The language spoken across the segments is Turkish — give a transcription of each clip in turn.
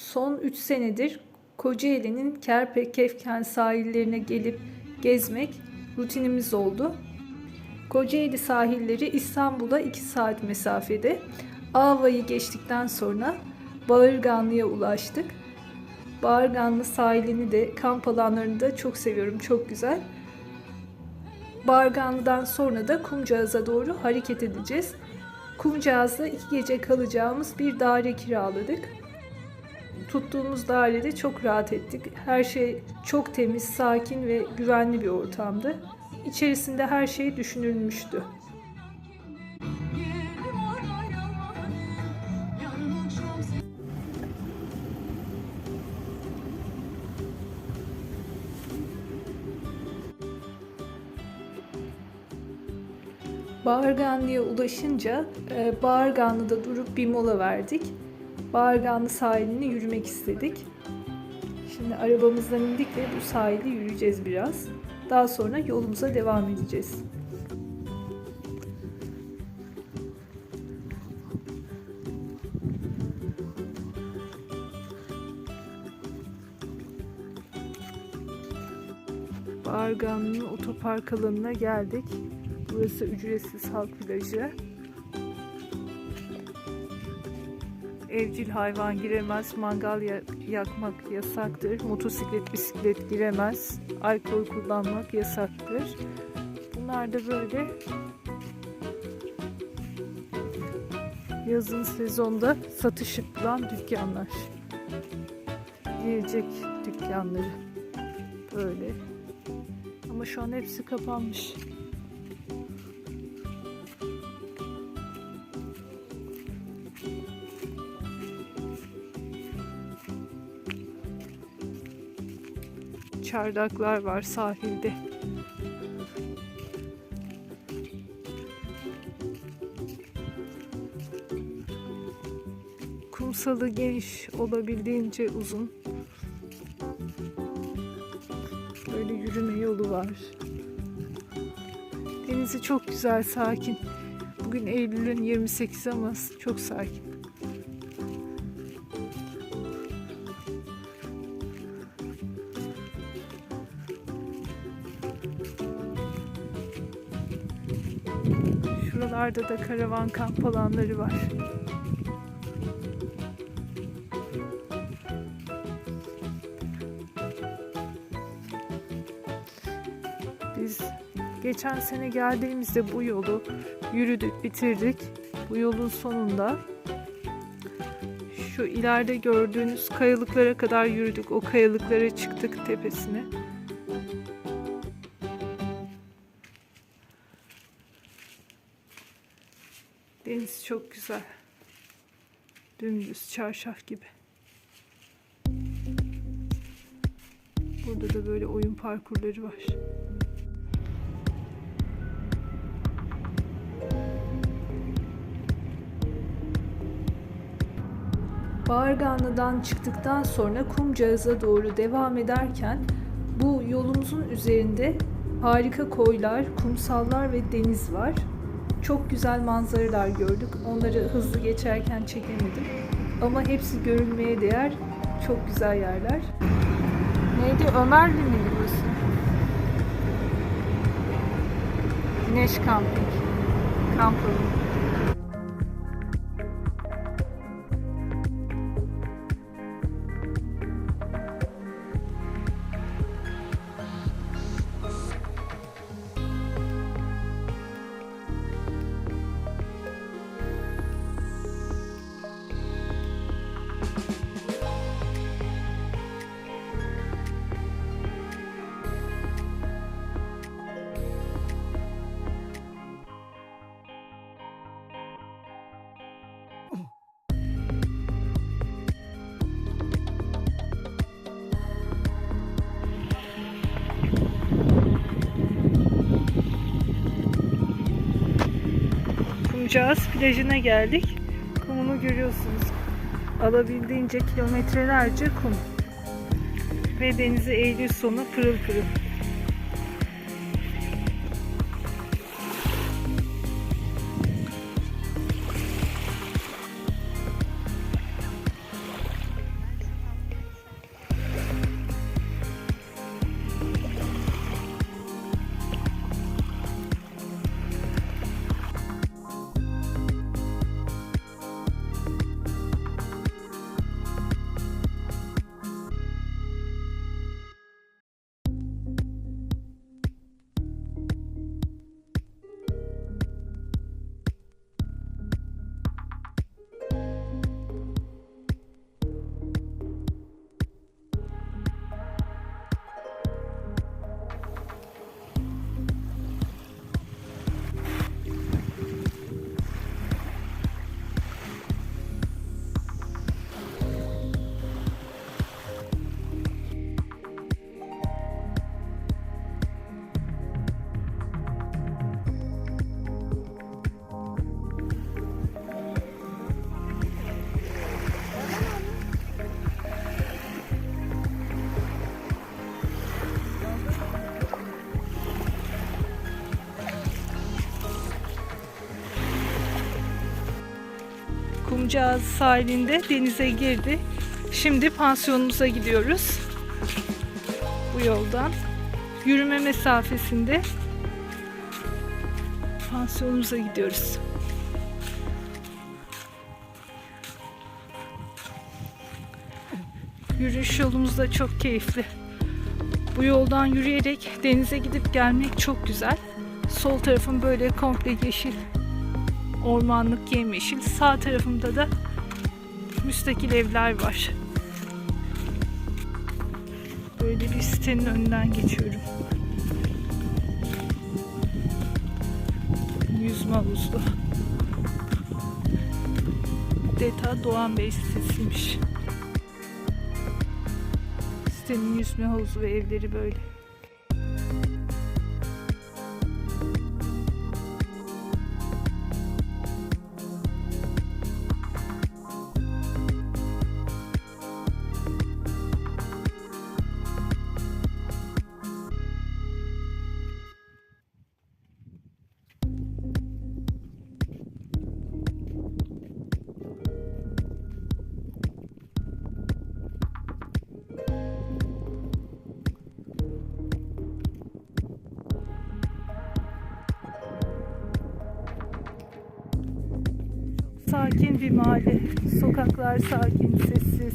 Son 3 senedir Kocaeli'nin Kerpe Kefken sahillerine gelip gezmek rutinimiz oldu. Kocaeli sahilleri İstanbul'a 2 saat mesafede. Ava'yı geçtikten sonra Bağırganlı'ya ulaştık. Bağırganlı sahilini de kamp alanlarını da çok seviyorum. Çok güzel. Bağırganlı'dan sonra da Kumcağız'a doğru hareket edeceğiz. Kumcağız'da iki gece kalacağımız bir daire kiraladık. Tuttuğumuz dairede çok rahat ettik. Her şey çok temiz, sakin ve güvenli bir ortamdı. İçerisinde her şey düşünülmüştü. Bağırganlı'ya ulaşınca e, Bağırganlı'da durup bir mola verdik. Bağırganlı sahiline yürümek istedik. Şimdi arabamızdan indik ve bu sahili yürüyeceğiz biraz. Daha sonra yolumuza devam edeceğiz. Bağırganlı'nın otopark alanına geldik. Burası ücretsiz halk plajı. Evcil hayvan giremez, mangal ya- yakmak yasaktır, motosiklet, bisiklet giremez, alkol kullanmak yasaktır. Bunlar da böyle yazın sezonda satış yapılan dükkanlar. Yiyecek dükkanları. Böyle. Ama şu an hepsi kapanmış. Çardaklar var sahilde. Kumsalı geniş, olabildiğince uzun. Böyle yürüme yolu var. Denizi çok güzel, sakin. Bugün Eylül'ün 28 ama çok sakin. Şuralarda da karavan kamp alanları var. Biz geçen sene geldiğimizde bu yolu yürüdük, bitirdik. Bu yolun sonunda şu ileride gördüğünüz kayalıklara kadar yürüdük. O kayalıklara çıktık tepesine. Deniz çok güzel. Dümdüz çarşaf gibi. Burada da böyle oyun parkurları var. Bağırganlı'dan çıktıktan sonra Kumcağız'a doğru devam ederken bu yolumuzun üzerinde harika koylar, kumsallar ve deniz var. Çok güzel manzaralar gördük. Onları hızlı geçerken çekemedim. Ama hepsi görülmeye değer. Çok güzel yerler. Neydi? Ömerli miydi burası? Güneş Camping. Kamp alanı. Kumcağız plajına geldik. Kumunu görüyorsunuz. Alabildiğince kilometrelerce kum. Ve denizi Eylül sonu pırıl pırıl. Kumcağız sahilinde denize girdi. Şimdi pansiyonumuza gidiyoruz. Bu yoldan. Yürüme mesafesinde pansiyonumuza gidiyoruz. Yürüyüş yolumuz da çok keyifli. Bu yoldan yürüyerek denize gidip gelmek çok güzel. Sol tarafım böyle komple yeşil. Ormanlık yemyeşil. Sağ tarafımda da müstakil evler var. Böyle bir sitenin önünden geçiyorum. Yüzme havuzlu. Deta Doğan Bey sitesiymiş. Sitenin yüzme havuzu ve evleri böyle. Sakin bir mahalle. Sokaklar sakin, sessiz.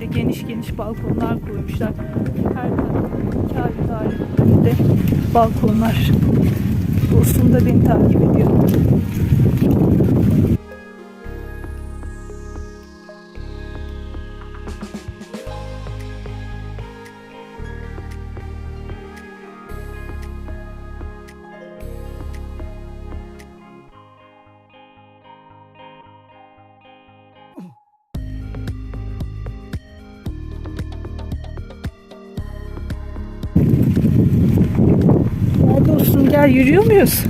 Böyle geniş geniş balkonlar koymuşlar. Her tarafı dairelerinde balkonlar. Dostum da beni takip ediyor. Gel yürüyor muyuz?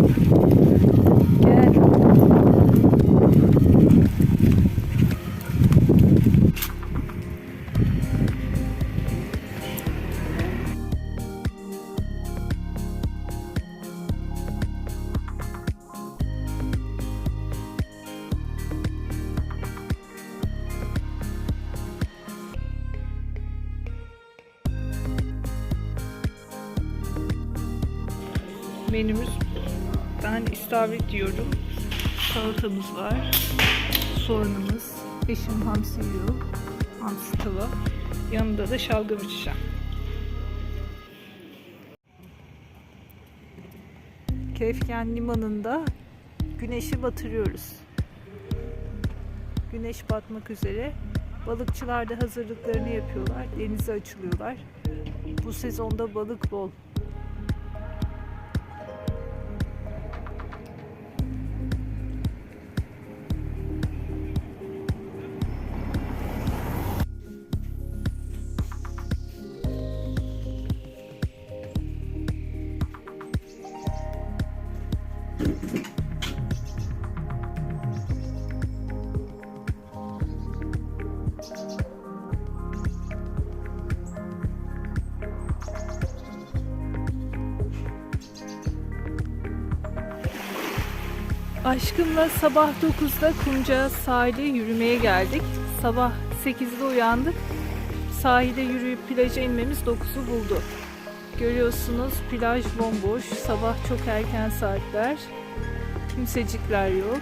Menümüz ben istavrit diyorum. Salatamız var. Soğanımız. Eşim hamsi yiyor. Hamsi tava. Yanında da şalgam içeceğim. Keyfken limanında güneşi batırıyoruz. Güneş batmak üzere. Balıkçılar da hazırlıklarını yapıyorlar. Denize açılıyorlar. Bu sezonda balık bol. Aşkımla sabah 9'da Kumca sahile yürümeye geldik. Sabah 8'de uyandık. Sahile yürüyüp plaja inmemiz 9'u buldu. Görüyorsunuz plaj bomboş. Sabah çok erken saatler. Kimsecikler yok.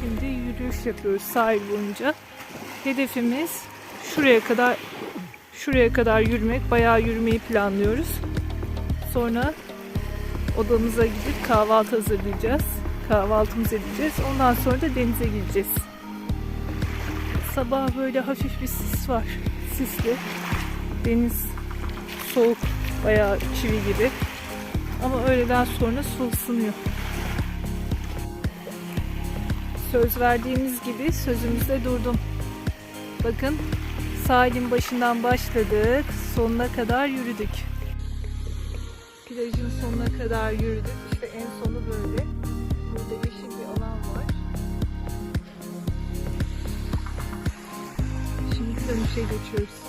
Şimdi yürüyüş yapıyoruz sahil boyunca. Hedefimiz şuraya kadar şuraya kadar yürümek. Bayağı yürümeyi planlıyoruz. Sonra odamıza gidip kahvaltı hazırlayacağız. Kahvaltımızı edeceğiz. Ondan sonra da denize gideceğiz. Sabah böyle hafif bir sis var. Sisli. Deniz soğuk. Bayağı çivi gibi. Ama öğleden sonra su ısınıyor. Söz verdiğimiz gibi sözümüzde durdum. Bakın sahilin başından başladık. Sonuna kadar yürüdük. Plajın sonuna kadar yürüdük. İşte en sonu böyle. Burada yeşil bir alan var. Şimdi dönüşe geçiyoruz.